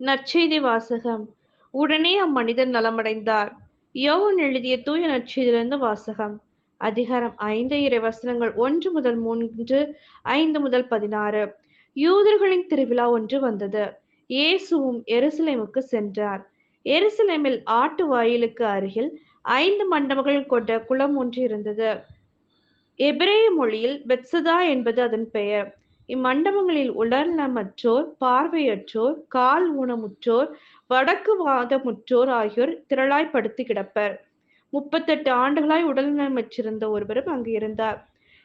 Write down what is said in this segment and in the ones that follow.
நற்செய்தி வாசகம் உடனே அம்மனிதர் நலமடைந்தார். யோவன் எழுதிய தூய நற்செய்தியிலிருந்து வாசகம். அதிகாரம் ஐந்து இறை வசனங்கள் ஒன்று முதல் மூன்று ஐந்து முதல் பதினாறு. யூதர்களின் திருவிழா ஒன்று வந்தது. இயேசுவும் எருசலேமுக்கு சென்றார். எருசலேமில் ஆட்டு வாயிலுக்கு அருகில் ஐந்து மண்டபங்கள் கொண்ட குளம் ஒன்று இருந்தது. எபிரேய மொழியில் பெட்சதா என்பது அதன் பெயர். இம்மண்டபங்களில் உடல்நலமற்றோர் பார்வையற்றோர் கால் ஊனமுற்றோர் வடக்கு வாதமுற்றோர் ஆகியோர் திரளாய் படுத்து கிடப்பர். முப்பத்தெட்டு ஆண்டுகளாய் உடல்நலமற்றிருந்த ஒருவரும் அங்கு இருந்தார்.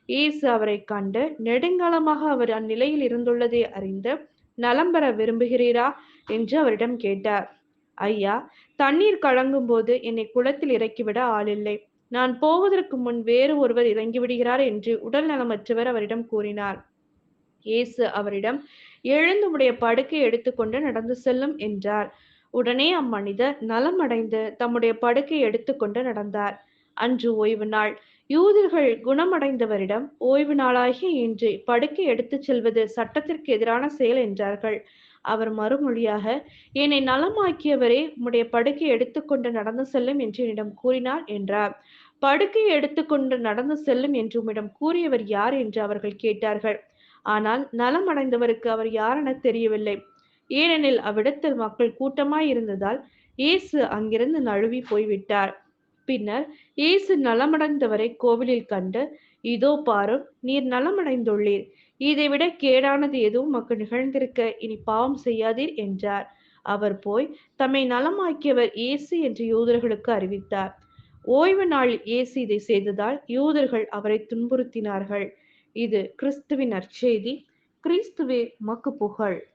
இயேசு அவரை கண்டு நெடுங்காலமாக அவர் அந்நிலையில் இருந்துள்ளதை அறிந்து நலம் பெற விரும்புகிறீரா? என்று அவரிடம் கேட்டார். ஐயா தண்ணீர் கலங்கும் போது என்னை குளத்தில் இறக்கிவிட ஆளில்லை. நான் போவதற்கு முன் வேறு ஒருவர் இறங்கிவிடுகிறார் என்று உடல் நலமற்றவர் அவரிடம் கூறினார். இயேசு அவரிடம் எழுந்து உடைய படுக்கை எடுத்துக்கொண்டு நடந்து செல்லும் என்றார். உடனே அம்மனிதர் நலமடைந்து தம்முடைய படுக்கை எடுத்துக்கொண்டு நடந்தார். அன்று ஓய்வு நாள். யூதர்கள் குணமடைந்தவரிடம் ஓய்வு நாளாகிய இன்று படுக்கை எடுத்துச் செல்வது சட்டத்திற்கு எதிரான செயல் என்றார்கள். அவர் மறுமொழியாக என்னை நலமாக்கியவரே உம்முடைய படுக்கை எடுத்துக்கொண்டு நடந்து செல்லும் என்று என்னிடம் கூறினார் என்றார். படுக்கை எடுத்துக்கொண்டு நடந்து செல்லும் என்று உம்மிடம் கூறியவர் யார் என்று அவர்கள் கேட்டார்கள். ஆனால் நலமடைந்தவருக்கு அவர் யாரென தெரியவில்லை. ஏனெனில் அவ்விடத்தில் மக்கள் கூட்டமாய் இருந்ததால் இயேசு அங்கிருந்து நழுவி போய்விட்டார். பின்னர் இயேசு நலமடைந்தவரை கோவிலில் கண்டு இதோ பாரும் நீர் நலமடைந்துள்ளீர். இதைவிட கேடானது எதுவும் மக்கள் நிகழ்ந்திருக்க இனி பாவம் செய்யாதீர் என்றார். அவர் போய் தம்மை நலமாக்கியவர் இயேசு என்று யூதர்களுக்கு அறிவித்தார். ஓய்வு நாளில் இயேசு இதை செய்ததால் யூதர்கள் அவரை துன்புறுத்தினார்கள். இது கிறிஸ்துவின் நற்செய்தி. கிறிஸ்துவே மக்கு புகழ்.